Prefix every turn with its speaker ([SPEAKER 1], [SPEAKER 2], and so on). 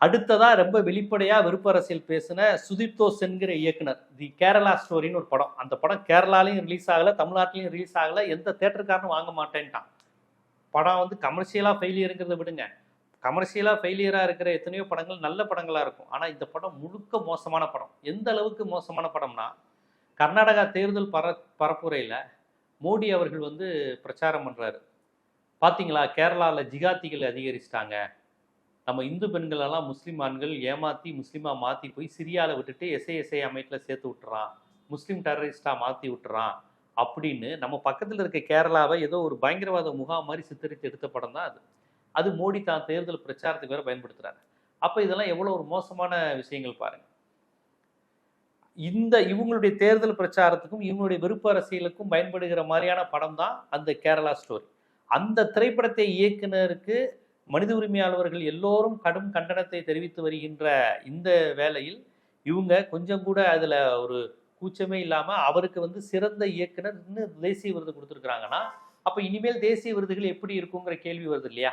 [SPEAKER 1] அடுத்ததா ரொம்ப வெளிப்படையா விருப்ப அரசியல் பேசின சுதிப்தோ சென்கிற இயக்குனர் தி கேரளா ஸ்டோரின்னு ஒரு படம். அந்த படம் கேரளாலையும் ரிலீஸ் ஆகல தமிழ்நாட்டிலையும் ரிலீஸ் ஆகல எந்த தேட்டருக்காரனும் வாங்க மாட்டேன்ட்டான். படம் வந்து கமர்ஷியலா ஃபெயிலியருங்கிறத விடுங்க. கமர்ஷியலா ஃபெயிலியரா இருக்கிற எத்தனையோ படங்கள் நல்ல படங்களா இருக்கும். ஆனா இந்த படம் முழுக்க மோசமான படம். எந்த அளவுக்கு மோசமான படம்னா கர்நாடகா தேர்தல் பர பரப்புரையில மோடி அவர்கள் வந்து பிரச்சாரம் பண்றாரு. பாத்தீங்களா? கேரளாவில் ஜிகாத்திகள் அதிகரிச்சிட்டாங்க. நம்ம இந்து பெண்களெல்லாம் முஸ்லீம் ஆண்கள் ஏமாற்றி முஸ்லீமாக மாற்றி போய் சிரியாவில் விட்டுட்டு எஸ்ஐஎஸ்ஐ அமைப்பில் சேர்த்து விட்டுறான். முஸ்லீம் டெரரிஸ்டாக மாற்றி விட்டுறான் அப்படின்னு நம்ம பக்கத்தில் இருக்க கேரளாவை ஏதோ ஒரு பயங்கரவாத முகாம் மாதிரி சித்தரித்து எடுத்த படம் தான் அது. அது மோடி தான் தேர்தல் பிரச்சாரத்துக்கு வேற பயன்படுத்துகிறாரு அப்போ இதெல்லாம் எவ்வளோ ஒரு மோசமான விஷயங்கள் பாருங்கள் இந்த இவங்களுடைய தேர்தல் பிரச்சாரத்துக்கும் இவங்களுடைய விருப்ப அரசியலுக்கும் பயன்படுகிற மாதிரியான படம் தான் அந்த கேரளா ஸ்டோரி. அந்த திரைப்படத்தை இயக்குனருக்கு மனித உரிமையாளர்கள் எல்லோரும் கடும் கண்டனத்தை தெரிவித்து வருகின்ற இந்த வேளையில் இவங்க கொஞ்சம் கூட அதில் ஒரு கூச்சமே இல்லாமல் அவருக்கு வந்து சிறந்த இயக்குனர் இன்னும் தேசிய விருது கொடுத்துருக்குறாங்கன்னா அப்போ இனிமேல் தேசிய விருதுகள் எப்படி இருக்குங்கிற கேள்வி வருது இல்லையா?